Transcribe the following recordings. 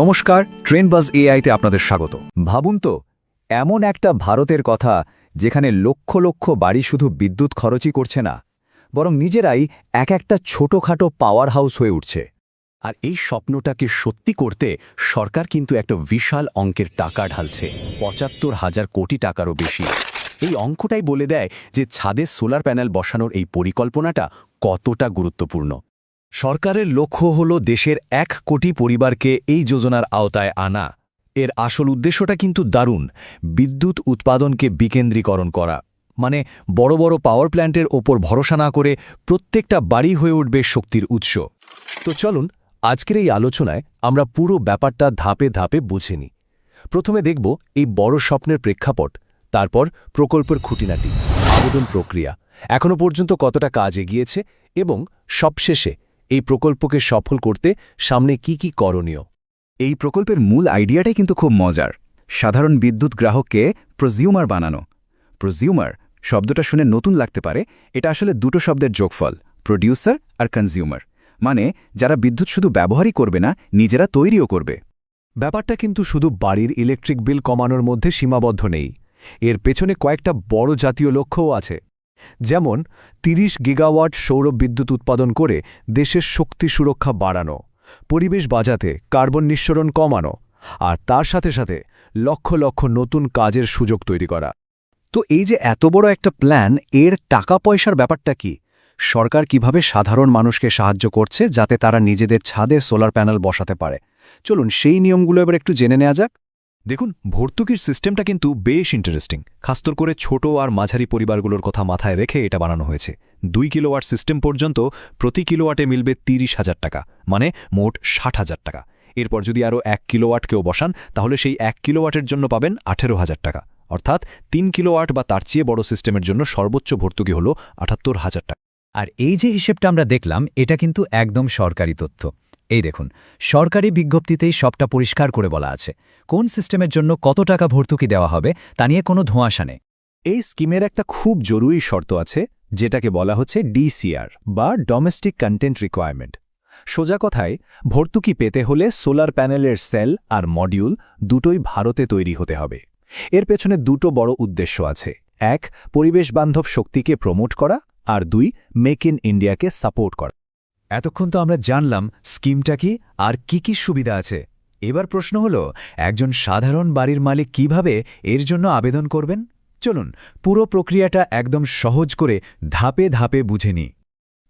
নমস্কার ট্রেন বাজ এআইতে আপনাদের স্বাগত। ভাবুন তো, এমন একটা ভারতের কথা যেখানে লক্ষ লক্ষ বাড়ি শুধু বিদ্যুৎ খরচই করছে না, বরং নিজেরাই এক একটা ছোটখাটো পাওয়ার হাউস হয়ে উঠছে। আর এই স্বপ্নটাকে সত্যি করতে সরকার কিন্তু একটা বিশাল অঙ্কের টাকা ঢালছে, পঁচাত্তর হাজার কোটি টাকারও বেশি। এই অঙ্কটাই বলে দেয় যে ছাদে সোলার প্যানেল বসানোর এই পরিকল্পনাটা কতটা গুরুত্বপূর্ণ। সরকারের লক্ষ্য হল দেশের এক কোটি পরিবারকে এই যোজনার আওতায় আনা। এর আসল উদ্দেশ্যটা কিন্তু দারুণ, বিদ্যুৎ উৎপাদনকে বিকেন্দ্রীকরণ করা। মানে বড় বড় পাওয়ার প্ল্যান্টের ওপর ভরসা না করে প্রত্যেকটা বাড়ি হয়ে উঠবে শক্তির উৎস। তো চলুন, আজকের এই আলোচনায় আমরা পুরো ব্যাপারটা ধাপে ধাপে বুঝে নিই। প্রথমে দেখব এই বড় স্বপ্নের প্রেক্ষাপট, তারপর প্রকল্পের খুঁটিনাটি, আবেদন প্রক্রিয়া। এখনও পর্যন্ত কতটা কাজ এগিয়েছে এবং সবশেষে এই প্রকল্পকে সফল করতে সামনে কি কি করণীয়? এই প্রকল্পের মূল আইডিয়াটাই কিন্তু খুব মজার। সাধারণ বিদ্যুৎ গ্রাহককে প্রজিউমার বানানো। প্রজিউমার শব্দটা শুনে নতুন লাগতে পারে এটা আসলে দুটো শব্দের যোগফল প্রডিউসার আর কনজিউমার। মানে যারা বিদ্যুৎ শুধু ব্যবহারই করবে না নিজেরা তৈরিও করবে। ব্যাপারটা কিন্তু শুধু বাড়ির ইলেকট্রিক বিল কমানোর মধ্যে সীমাবদ্ধ নেই। এর পেছনে কয়েকটা বড় জাতীয় লক্ষ্যও আছে। যেমন ৩০ গিগাওয়াট সৌর বিদ্যুৎ উৎপাদন করে দেশের শক্তি সুরক্ষা বাড়ানো, পরিবেশ বাজাতে কার্বন নিঃসরণ কমানো, আর তার সাথে সাথে লক্ষ লক্ষ নতুন কাজের সুযোগ তৈরি করা। তো এই যে এত বড় একটা প্ল্যান, এর টাকা পয়সার ব্যাপারটা কি? সরকার কীভাবে সাধারণ মানুষকে সাহায্য করছে যাতে তারা নিজেদের ছাদে সোলার প্যানেল বসাতে পারে? চলুন সেই নিয়মগুলো এবার একটু জেনে নেওয়া যাক। দেখুন, ভর্তুকির সিস্টেমটা কিন্তু বেশ ইন্টারেস্টিং খাস্তর করে ছোট আর মাঝারি পরিবারগুলোর কথা মাথায় রেখে এটা বানানো হয়েছে। দুই কিলোওয়াট সিস্টেম পর্যন্ত প্রতি কিলোওয়াটে মিলবে তিরিশ হাজার টাকা মানে মোট ষাট হাজার টাকা। এরপর যদি আরও এক কিলোওয়াট কেউ বসান, তাহলে সেই এক কিলোওয়াটের জন্য পাবেন আঠেরো হাজার টাকা। অর্থাৎ তিন কিলোওয়াট বা তার চেয়ে বড় সিস্টেমের জন্য সর্বোচ্চ ভর্তুকি হল আটাত্তর হাজার টাকা। আর এই যে হিসেবটা আমরা দেখলাম, এটা কিন্তু একদম সরকারি তথ্য। এই দেখুন, সরকারি বিজ্ঞপ্তিতেই সবটা পরিষ্কার করে বলা আছে। কোন সিস্টেমের জন্য কত টাকা ভর্তুকি দেওয়া হবে, তা নিয়ে কোনো ধোঁয়াশা নেই। এই স্কিমের একটা খুব জরুরি শর্ত আছে, যেটাকে বলা হচ্ছে ডিসিআর বা ডোমেস্টিক কন্টেন্ট রিকোয়ারমেন্ট। সোজা কথায়, ভর্তুকি পেতে হলে সোলার প্যানেলের সেল আর মডিউল দুটোই ভারতে তৈরি হতে হবে। এর পেছনে দুটো বড় উদ্দেশ্য আছে। এক, পরিবেশ বান্ধব শক্তিকে প্রমোট করা, আর দুই, মেক ইন ইন্ডিয়াকে সাপোর্ট করা। এতক্ষণ তো আমরা জানলাম স্কিমটা কি আর কি কি সুবিধা আছে। এবার প্রশ্ন হল, একজন সাধারণ বাড়ির মালিক কীভাবে এর জন্য আবেদন করবেন? চলুন, পুরো প্রক্রিয়াটা একদম সহজ করে ধাপে ধাপে বুঝে নিই।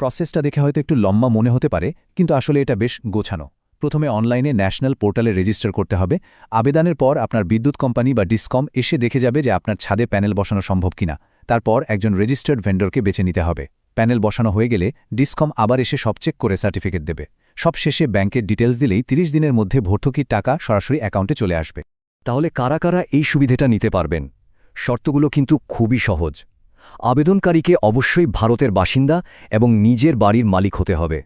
প্রসেসটা দেখে হয়তো একটু লম্বা মনে হতে পারে, কিন্তু আসলে এটা বেশ গোছানো। প্রথমে অনলাইনে ন্যাশনাল পোর্টালে রেজিস্টার করতে হবে। আবেদনের পর আপনার বিদ্যুৎ কোম্পানি বা ডিসকম এসে দেখে যাবে যে আপনার ছাদে প্যানেল বসানো সম্ভব কিনা। তারপর একজন রেজিস্টার্ড ভেন্ডরকে বেছে নিতে হবে। প্যানেল বসানো হয়ে গেলে ডিসকম আবার এসে সব চেক করে সার্টিফিকেট দেবে। সব শেষে ব্যাংকের ডিটেলস দিলেই ৩০ দিনের মধ্যে ভর্তুকির টাকা সরাসরি অ্যাকাউন্টে চলে আসবে। তাহলে কারা কারা এই সুবিধেটা নিতে পারবেন? শর্তগুলো কিন্তু খুবই সহজ। আবেদনকারীকে অবশ্যই ভারতের বাসিন্দা এবং নিজের বাড়ির মালিক হতে হবে।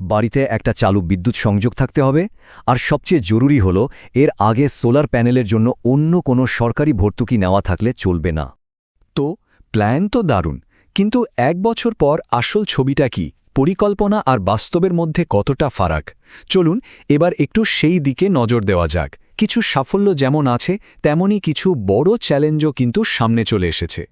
বাড়িতে একটা চালু বিদ্যুৎ সংযোগ থাকতে হবে। আর সবচেয়ে জরুরি হল, এর আগে সোলার প্যানেলের জন্য অন্য কোনো সরকারি ভর্তুকি নেওয়া থাকলে চলবে না। তো, প্ল্যান তো দারুণ। কিন্তু এক বছর পর আসল ছবিটা কি, পরিকল্পনা আর বাস্তবের মধ্যে কতটা ফারাক? চলুন এবার একটু সেই দিকে নজর দেওয়া যাক। কিছু সাফল্য যেমন আছে তেমনই কিছু বড় চ্যালেঞ্জও কিন্তু সামনে চলে এসেছে।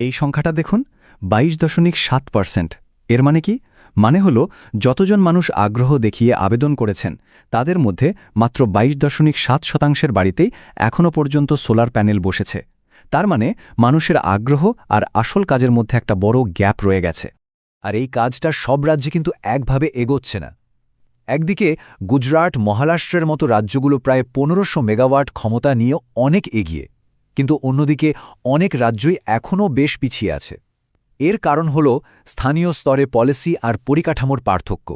এই সংখ্যাটা দেখুন, বাইশ দশমিক সাত পার্সেন্ট। এর মানে কি? মানে হল, যতজন মানুষ আগ্রহ দেখিয়ে আবেদন করেছেন, তাদের মধ্যে মাত্র বাইশ দশমিক সাত শতাংশের বাড়িতেই এখনও পর্যন্ত সোলার প্যানেল বসেছে। তার মানে মানুষের আগ্রহ আর আসল কাজের মধ্যে একটা বড় গ্যাপ রয়ে গেছে। আর এই কাজটা সব রাজ্যে কিন্তু একভাবে এগোচ্ছে না। একদিকে গুজরাট, মহারাষ্ট্রের মতো রাজ্যগুলো প্রায় পনেরোশো মেগাওয়াট ক্ষমতা নিয়ে অনেক এগিয়ে, কিন্তু অন্যদিকে অনেক রাজ্যই এখনও বেশ পিছিয়ে আছে। এর কারণ হল স্থানীয় স্তরে পলিসি আর পরিকাঠামোর পার্থক্য।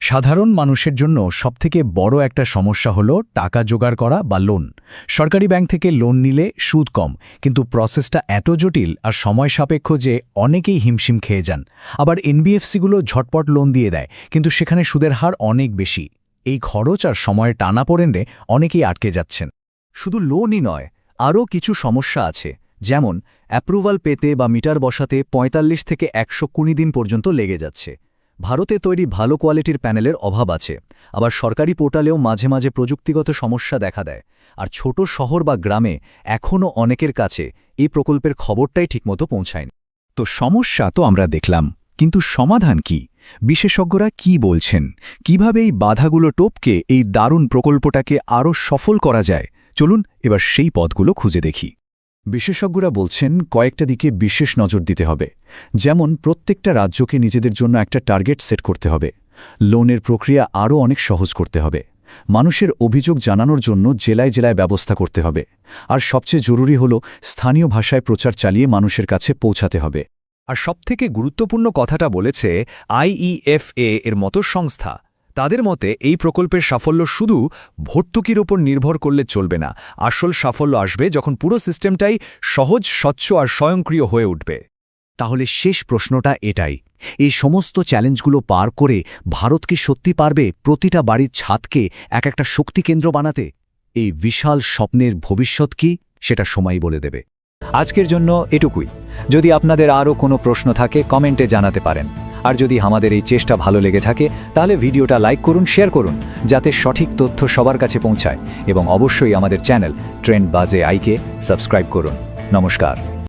সাধারণ মানুষের জন্য সবথেকে বড় একটা সমস্যা হল টাকা জোগাড় করা বা লোন। সরকারি ব্যাংক থেকে লোন নিলে সুদ কম, কিন্তু প্রসেসটা এত জটিল আর সময় সাপেক্ষ যে অনেকেই হিমশিম খেয়ে যান। আবার এনবিএফসিগুলো ঝটপট লোন দিয়ে দেয়, কিন্তু সেখানে সুদের হার অনেক বেশি। এই খরচ আর সময়ের টানা পড়েন্ডে অনেকেই আটকে যাচ্ছেন। শুধু লোনই নয়, আরও কিছু সমস্যা আছে। যেমন অ্যাপ্রুভাল পেতে বা মিটার বসাতে ৪৫ থেকে একশো কুড়ি দিন পর্যন্ত লেগে যাচ্ছে। ভারতে তৈরি ভালো কোয়ালিটির প্যানেলের অভাব আছে, আবার সরকারি পোর্টালেও মাঝে মাঝে প্রযুক্তিগত সমস্যা দেখা দেয়। আর ছোট শহর বা গ্রামে এখনও অনেকের কাছে এই প্রকল্পের খবরটাই ঠিকমতো পৌঁছায়নি। তো সমস্যা তো আমরা দেখলাম, কিন্তু সমাধান কি? বিশেষজ্ঞরা কি বলছেন? কীভাবে এই বাধাগুলো টপকে এই দারুণ প্রকল্পটাকে আরও সফল করা যায়? চলুন এবার সেই পথগুলো খুঁজে দেখি। বিশেষজ্ঞরা বলছেন, কয়েকটা দিকে বিশেষ নজর দিতে হবে। যেমন, প্রত্যেকটা রাজ্যকে নিজেদের জন্য একটা টার্গেট সেট করতে হবে। লোনের প্রক্রিয়া আরও অনেক সহজ করতে হবে। মানুষের অভিযোগ জানানোর জন্য জেলায় জেলায় ব্যবস্থা করতে হবে। আর সবচেয়ে জরুরি হল, স্থানীয় ভাষায় প্রচার চালিয়ে মানুষের কাছে পৌঁছাতে হবে। আর সবথেকে গুরুত্বপূর্ণ কথাটা বলেছে আইইএফএ এর মতো সংস্থা। তাদের মতে এই প্রকল্পের সাফল্য শুধু ভর্তুকির ওপর নির্ভর করলে চলবে না, আসল সাফল্য আসবে যখন পুরো সিস্টেমটাই সহজ, স্বচ্ছ আর স্বয়ংক্রিয় হয়ে উঠবে। তাহলে শেষ প্রশ্নটা এটাই, এই সমস্ত চ্যালেঞ্জগুলো পার করে ভারত কি সত্যি পারবে প্রতিটা বাড়ির ছাদকে এক একটা শক্তিকেন্দ্র বানাতে? এই বিশাল স্বপ্নের ভবিষ্যৎ কি সেটা সময় বলে দেবে। আজকের জন্য এটুকুই। যদি আপনাদের আরও কোনো প্রশ্ন থাকে, কমেন্টে জানাতে পারেন। আর যদি আমাদের এই চেষ্টা ভালো লেগে থাকে, তাহলে ভিডিওটা লাইক করুন, শেয়ার করুন, যাতে সঠিক তথ্য সবার কাছে পৌঁছায়। এবং অবশ্যই আমাদের চ্যানেল ট্রেন্ড বাজে আইকে সাবস্ক্রাইব করুন। নমস্কার।